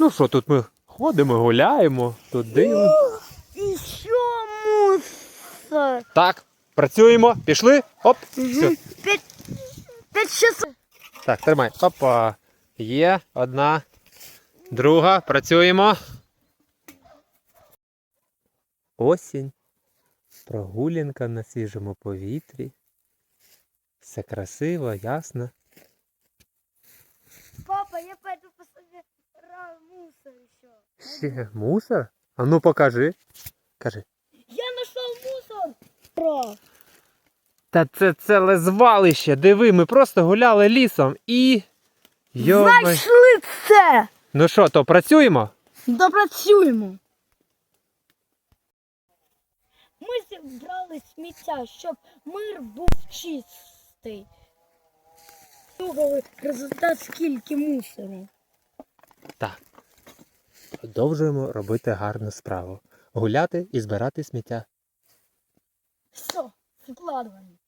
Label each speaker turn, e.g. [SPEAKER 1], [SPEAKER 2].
[SPEAKER 1] Ну що, тут ми ходимо, гуляємо, тут дивимося.
[SPEAKER 2] І що мусор?
[SPEAKER 1] Так, працюємо, пішли. Оп. Все.
[SPEAKER 2] П'ять, п'ять часов.
[SPEAKER 1] Так, тримай. Опа. Є одна, друга. Працюємо. Осінь. Прогулянка на свіжому повітрі. Все красиво, ясно.
[SPEAKER 2] Папа, я пойду еще.
[SPEAKER 1] Ще мусор? А ну покажи. Кажи.
[SPEAKER 2] Я нашел мусор. Про.
[SPEAKER 1] Та це ціле звалище. Диви, ми просто гуляли лісом і.
[SPEAKER 2] Знайшли це.
[SPEAKER 1] Ну що, то працюємо?
[SPEAKER 2] Допрацюємо. Ми зібрали сміття, щоб мир був чистий. Слухали результат скільки мусору.
[SPEAKER 1] Так. Продовжуємо робити гарну справу. Гуляти і збирати сміття.
[SPEAKER 2] Все, складываем.